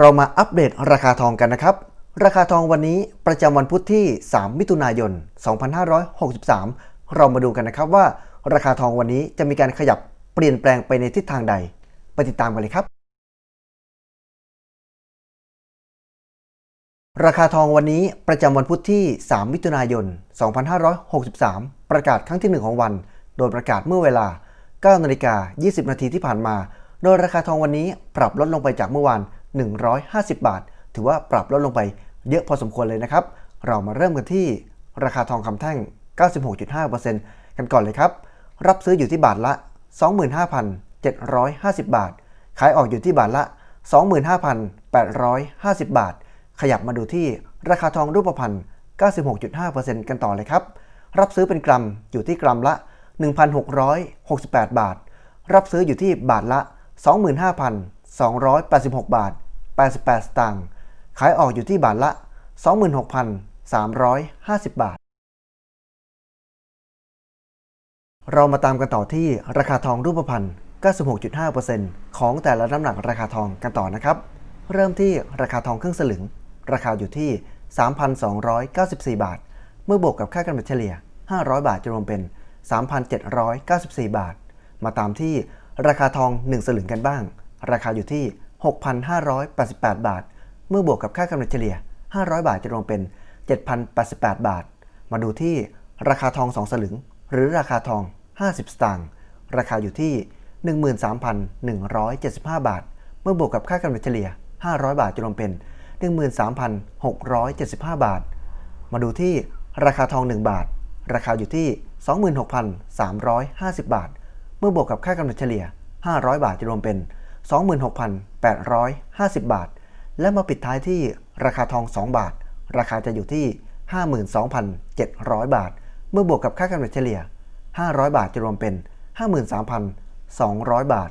เรามาอัปเดตราคาทองกันนะครับ ราคาทองวันนี้ประจำวันพุธที่ 3 มิถุนายน 2563 เรามาดูกันนะครับว่า ราคาทองวันนี้จะมีการขยับเปลี่ยนแปลงไปในทิศทางใด ไปติดตามกันเลยครับ ราคาทองวันนี้ประจำวันพุธที่ 3 มิถุนายน 2563 ประกาศครั้งที่ 1 ของวัน โดยประกาศเมื่อเวลา9นาฬิกา20 นาทีที่ผ่านมา โดยราคาทองวันนี้ปรับลดลงไปจากเมื่อวาน 150 บาท ถือว่าปรับลดลงไปเยอะพอสมควรเลยนะครับ เรามาเริ่มกันที่ราคาทองคำแท่ง 96.5%กันก่อนเลยครับ รับซื้ออยู่ที่บาทละ 25,750 บาท ขายออกอยู่ที่บาทละ 25,850 บาท ขยับมาดูที่ราคาทองรูปพรรณ 96.5%กันต่อเลยครับ รับซื้อเป็นกรัมอยู่ที่กรัมละ 1,668 บาท รับซื้ออยู่ที่บาทละ 25,286 บาท 88 สตางค์ ขายออกอยู่ที่บาทละ 26,350 บาท เรามาตามกันต่อที่ราคาทองรูปพรรณ96.5%ของแต่ละน้ำหนักราคาทองกันต่อนะครับ เริ่มที่ราคาทองครึ่งสลึง ราคาอยู่ที่ 3,294 บาท เมื่อบวกกับค่ากันเฉลี่ย 500 บาทจะรวมเป็น 3,794 บาท มาตามที่ราคาทอง 1 สลึงกันบ้าง ราคาอยู่ที่ 6,588 บาท เมื่อบวกกับค่ากันเฉลี่ย 500 บาทจะรวมเป็น 7,088 บาท มาดูที่ราคาทอง 2 สลึง หรือราคาทอง 50 สตางค์ราคาอยู่ที่ 13,175 บาท เมื่อบวกกับค่ากันเฉลี่ย 500 บาทจะรวมเป็น 13,675 บาท มาดูที่ราคาทอง 1 บาท ราคาอยู่ที่ 26,350 บาท เมื่อบวกกับค่ากำเนิดเฉลี่ย 500 บาทจะรวมเป็น 26,850 บาท และมาปิดท้ายที่ราคาทอง 2 บาท ราคาจะอยู่ที่ 52,700 บาท เมื่อบวกกับค่ากำเนิดเฉลี่ย 500 บาทจะรวมเป็น 53,200 บาท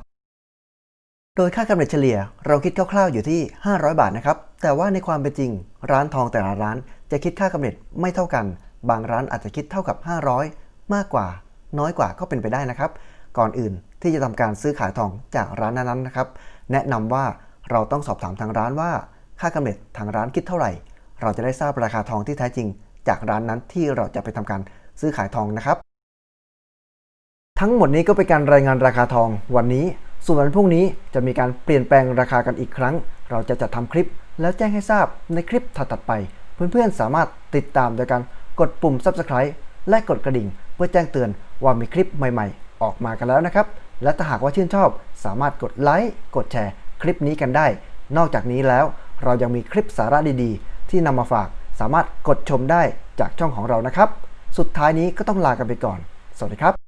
โดยค่ากำเนิดเฉลี่ยเราคิดคร่าวๆอยู่ที่ 500 บาทนะครับ แต่ว่าในความเป็นจริง ร้านทองแต่ละร้านจะคิดค่ากำเนิดไม่เท่ากัน บางร้านอาจจะคิดเท่ากับ 500 มากกว่า น้อยกว่าก็เป็นไปได้นะครับ ก่อนอื่น ที่จะทำการซื้อขายทองจากร้านนั้นๆนะครับ แนะนำว่าเราต้องสอบถามทางร้านว่า ค่ากำเนิดทางร้านคิดเท่าไหร่ เราจะได้ทราบราคาทองที่แท้จริง จากร้านนั้นที่เราจะไปทำการซื้อขายทองนะครับ ทั้งหมดนี้ก็เป็นการรายงานราคาทองวันนี้ ส่วนวันพรุ่งนี้จะมีการเปลี่ยนแปลงราคากันอีกครั้ง เราจะจัดทำคลิป แล้วแจ้งให้ทราบในคลิปถัดๆไป เพื่อนๆสามารถติดตามโดยการกดปุ่ม subscribe และกดกระดิ่ง เพื่อแจ้งเตือนว่ามีคลิปใหม่ ๆ ออกมากันแล้วนะครับ และถ้าหากว่าชื่นชอบ สามารถกดไลค์กดแชร์ คลิปนี้กันได้ นอกจากนี้แล้วเรายังมีคลิปสาระดีๆ ที่นำมาฝากสามารถกดชมได้จากช่องของเรานะครับ สุดท้ายนี้ก็ต้องลากันไปก่อน สวัสดีครับ